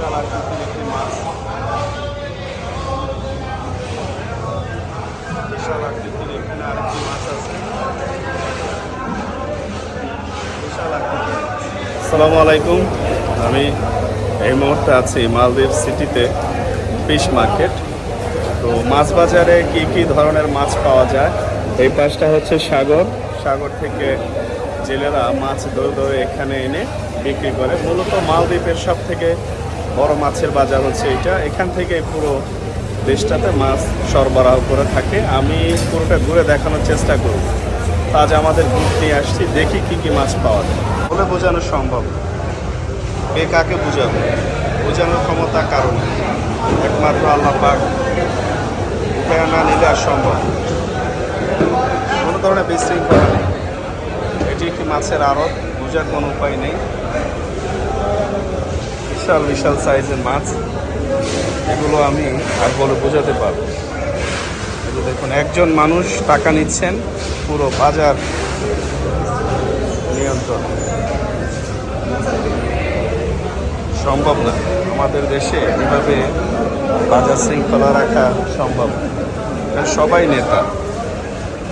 বিশাল আকৃতির একটি মাছ বিশাল আকৃতির এখানে আরেকটি মাছ আছে বিশাল আকৃতির আসসালামু আলাইকুম। আমি এই মুহূর্তে আছি মালদ্বীপ সিটিতে ফিশ মার্কেট। তো মাছ বাজারে কি কি ধরনের মাছ পাওয়া যায়? এই পাশটা হচ্ছে সাগর। সাগর থেকে জেলেরা মাছ ধরে ধরে এখানে এনে বিক্রি করে। মূলত মালদ্বীপের সব থেকে বড় মাছের বাজার হচ্ছে এটা। এখান থেকে পুরো দেশটাতে মাছ সরবরাহ করে থাকে। আমি পুরোটা ঘুরে দেখানোর চেষ্টা করব। আজ আমাদের গ্রুপ নিয়ে আসছি, দেখি কি কি মাছ পাওয়া যায়। বলে বোঝানো সম্ভব। কে কাকে বুঝাবে? বোঝানোর ক্ষমতা কারণ একমাত্র আল্লাহ পাক উপায় না নিলে আর সম্ভব কোনো ধরনের বিশৃঙ্খলা নেই। এটি একটি মাছের আড়ত, বোঝার কোনো উপায় নেই। বিশাল বিশাল সাইজের মাছ। এগুলো আমি আর বলে বোঝাতে পারব যে দেখুন, একজন মানুষ টাকা নিচ্ছেন, পুরো বাজার নিয়ন্ত্রণ। সম্ভব না। আমাদের দেশে এভাবে বাজার শৃঙ্খলা রাখা সম্ভব না। সবাই নেতা।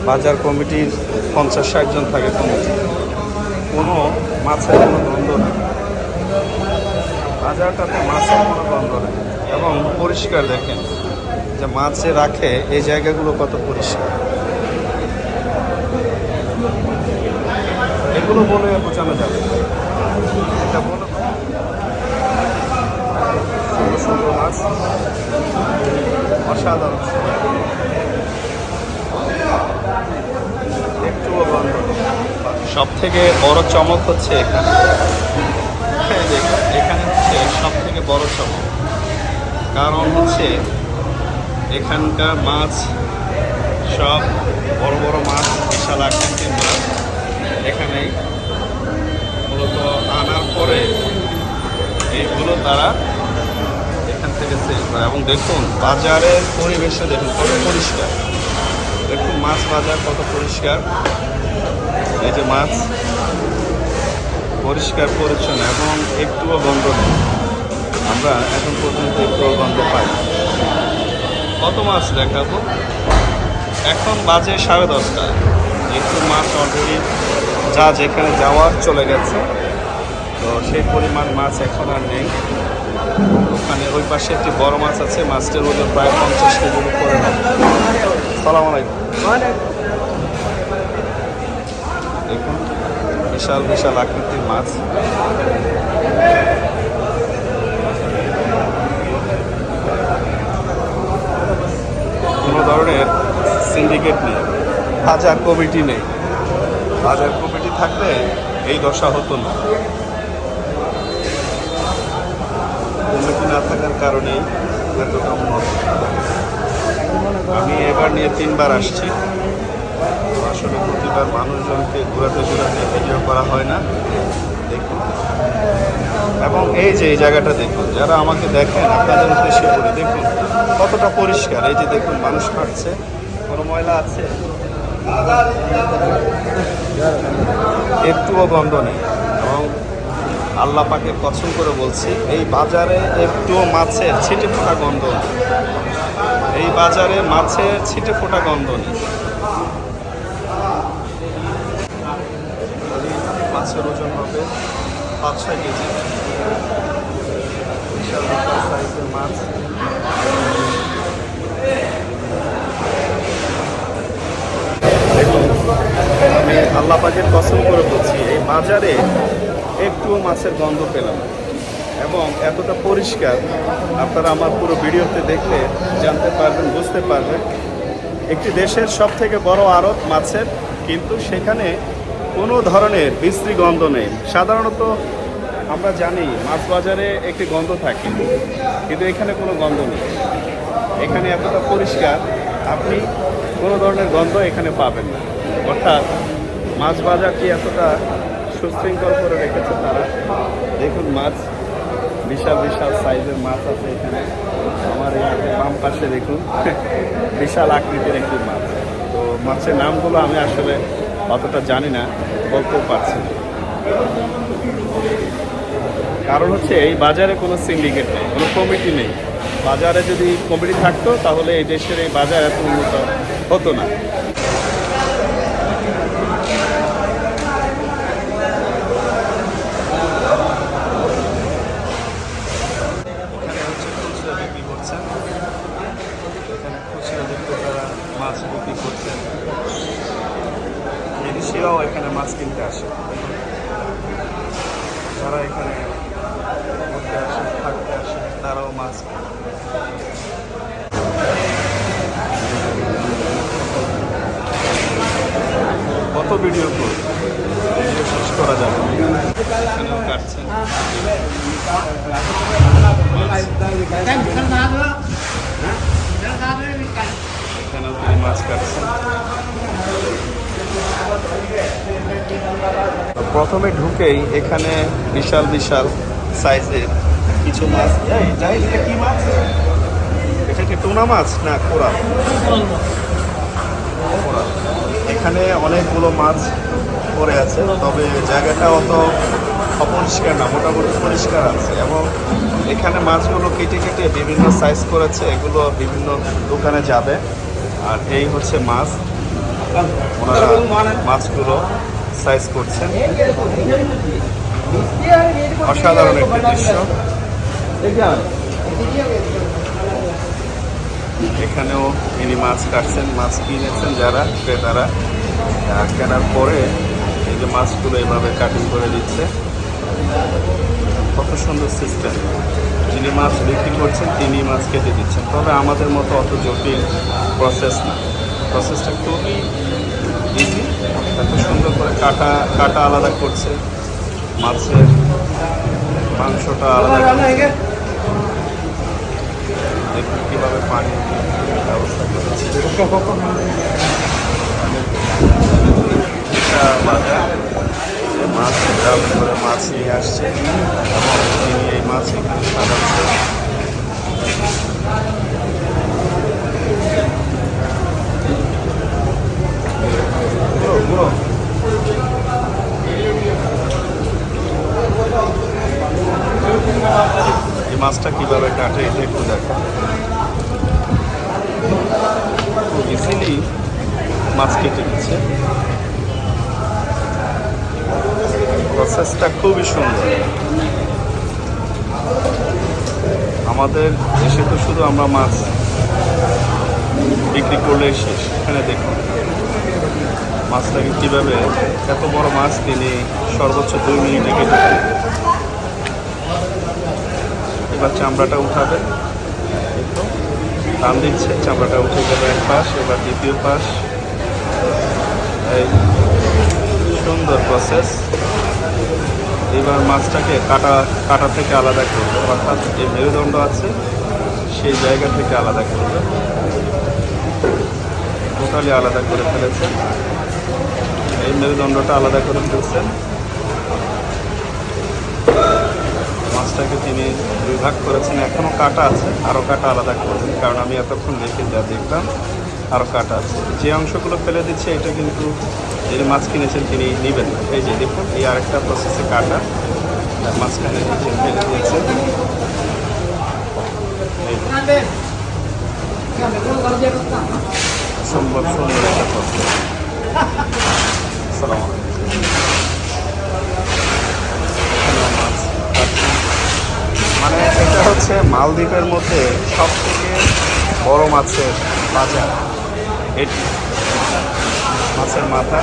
বাজার কমিটির পঞ্চাশ, ষাট জন থাকে কমিটি। কোনো মাছের কোনো দ্বন্দ্ব নেই। বাজারটাতে মাছের কোনো নেই এবং পরিষ্কার দেখেন যে মাছে রাখে এই জায়গাগুলো কত পরিষ্কার। এগুলো বলে বোঝানো যাবে। এটা মাছ। অসাধারণ। সব থেকে বড় চমক হচ্ছে এখানে। সব থেকে বড় চমক কারণ হচ্ছে এখানকার মাছ সব বড় বড় মাছ, বিশাল আকৃতির মাছ। এখানেই মূলত আনার পরে এইগুলো তারা এখান থেকে সেল করে। এবং দেখুন, বাজারের পরিবেশটা দেখুন, কত পরিষ্কার। দেখুন, মাছ বাজার কত পরিষ্কার। এই যে মাছ পরিষ্কার পরিচ্ছন্ন এবং একটুও গন্ধ নেই। আমরা এখন পর্যন্ত একটুও গন্ধ পাই। কত মাছ দেখাবো? এখন বাজে সাড়ে দশটা। একটু মাছ অলরেডি যা যেখানে যাওয়ার চলে গেছে, তো সেই পরিমাণ মাছ এখন আর নেই। ওখানে ওই পাশে একটি বড় মাছ আছে, মাছটার ওজন প্রায় পঞ্চাশ কেজির উপরে সালাম দেখুন, বিশাল বিশাল আকৃতির মাছ। ধরনের সিন্ডিকেট নেই বাজার কমিটি নেই। বাজার কমিটি থাকলে এই দশা হতো না। কমিটি না থাকার কারণেই এতটা উন্নত। আমি এবার নিয়ে তিনবার আসছি। আসলে প্রতিবার মানুষজনকে ঘোরাতে ঘোরাতে ভিডিও করা হয় না। দেখুন। এবং এই যে এই জায়গাটা দেখুন, যারা আমাকে দেখেন, আপনাদের উদ্দেশ্যে বলি, দেখুন কতটা পরিষ্কার। এই যে দেখুন, মানুষ হাঁটছে, কোনো ময়লা আছে? একটুও গন্ধ নেই। এবং আল্লাহ পাকে পছন্দ করে বলছি, এই বাজারে একটুও মাছের ছিটে ফোটা গন্ধ নেই। এই বাজারে মাছের ছিটে ফোটা গন্ধ নেই। মাছের ওজন হবে পাঁচ ছয় কেজি। সাইজের মাছ আমি আল্লাহ কসম করে বলছি, এই বাজারে একটুও মাছের গন্ধ পেলাম এবং এতটা পরিষ্কার, আপনারা আমার পুরো ভিডিওতে দেখলে জানতে পারবেন, বুঝতে পারবেন, একটি দেশের সব থেকে বড় আড়ত মাছের, কিন্তু সেখানে কোনো ধরনের বিশ্রী গন্ধ নেই। সাধারণত আমরা জানি মাছ বাজারে একটি গন্ধ থাকে, কিন্তু এখানে কোনো গন্ধ নেই। এখানে এতটা পরিষ্কার, আপনি কোনো ধরনের গন্ধ এখানে পাবেন না। অর্থাৎ মাছ বাজারটি এতটা সুশৃঙ্খল করে রেখেছে তারা, দেখুন মাছ, বিশাল বিশাল সাইজের মাছ আছে এখানে। আমার এই বাম পাশে দেখুন, বিশাল আকৃতির একটি মাছ। তো মাছের নামগুলো আমি আসলে অতটা জানি না, বলতেও পারছি কারণ হচ্ছে, এই বাজারে কোনো সিন্ডিকেট নেই, কোনো কমিটি নেই। বাজারে যদি কমিটি থাকতো, তাহলে এই দেশের এই বাজার এত উন্নত হতো না এখানে হচ্ছে খুচরা বিক্রি করছেন এখানে খুচরা বিক্রেতারা মাছ বিক্রি করছেন বিদেশিরাও এখানে মাছ কিনতে আসে যারা এখানে ঘুরতে আসে থাকতে আসে তারাও মাছ কত ভিডিও করব শেষ করা যাবে। এখানেও কাটছেন এখানেও মাছ কাটছেন। প্রথমে ঢুকেই এখানে বিশাল বিশাল সাইজের কিছু মাছ। এটা কি মাছ? এটা কি টুনা মাছ না কোরাল। এখানে অনেকগুলো মাছ পড়ে আছে, তবে জায়গাটা অত অপরিষ্কার না, মোটামুটি পরিষ্কার আছে। এবং এখানে মাছগুলো কেটে কেটে বিভিন্ন সাইজ করেছে, এগুলো বিভিন্ন দোকানে যাবে। আর এই হচ্ছে মাছ। ওনারা মাছগুলো সাইজ করছেন। অসাধারণ একটি দৃশ্য। এখানেও ইনি মাছ কাটছেন, মাছ কিনেছেন যারা, ক্রেতারা। কেনার পরে এই যে মাছগুলো এভাবে কাটিং করে দিচ্ছে। কত সুন্দর সিস্টেম যিনি মাছ বিক্রি করছেন তিনি মাছ কেটে দিচ্ছেন। তবে আমাদের মতো অত জটিল প্রসেস না। প্রসেসটা খুবই ইজি কাটা কাটা আলাদা করছে। মাছের মাংসটা আলাদা দেখুন কীভাবে পানি ব্যবস্থা মাছ করে নিয়ে আসছে। তিনি এই মাছ এখানে সাজাচ্ছে। মাছটা কীভাবে কাটে এটা একটু দেখো। ইজিলি মাছ কেটে দিচ্ছে প্রসেসটা খুবই সুন্দর। আমাদের দেশে তো শুধু আমরা মাছ বিক্রি করলেই শেষ, এখানে দেখুন। মাছটাকে কীভাবে এত বড় মাছ তিনি সর্বোচ্চ দুই মিনিটে কেটে। এবার চামড়াটা উঠাবে। টান দিচ্ছে, চামড়াটা উঠে যাবে এক পাশ, এবার দ্বিতীয় পাশ। এই সুন্দর প্রসেস এবার মাছটাকে কাটা কাটা থেকে আলাদা করবে, অর্থাৎ যে মেরুদণ্ড আছে, সেই জায়গা থেকে আলাদা করবে। টোটালি আলাদা করে ফেলেছেন এই মেরুদণ্ডটা আলাদা করে ফেলছেন মাছটাকে তিনি দুই ভাগ করেছেন। এখনও কাটা আছে আরও কাটা আলাদা করেছেন। কারণ আমি এতক্ষণ দেখে যা দেখলাম আরও কাটা আছে। যে অংশগুলো ফেলে দিচ্ছে, এটা কিন্তু যিনি মাছ কিনেছেন তিনি নেবেন না। এই যে দেখুন, এই আরেকটা প্রসেসে কাটা। মাঝখানে নিচে ফেলে দিয়েছেন সম্ভব সুন্দর একটা প্রসেস সালাম এখানেও মালদ্বীপের মধ্যে সব থেকে বড় মাছের বাজার। এটি। মাছের মাথা।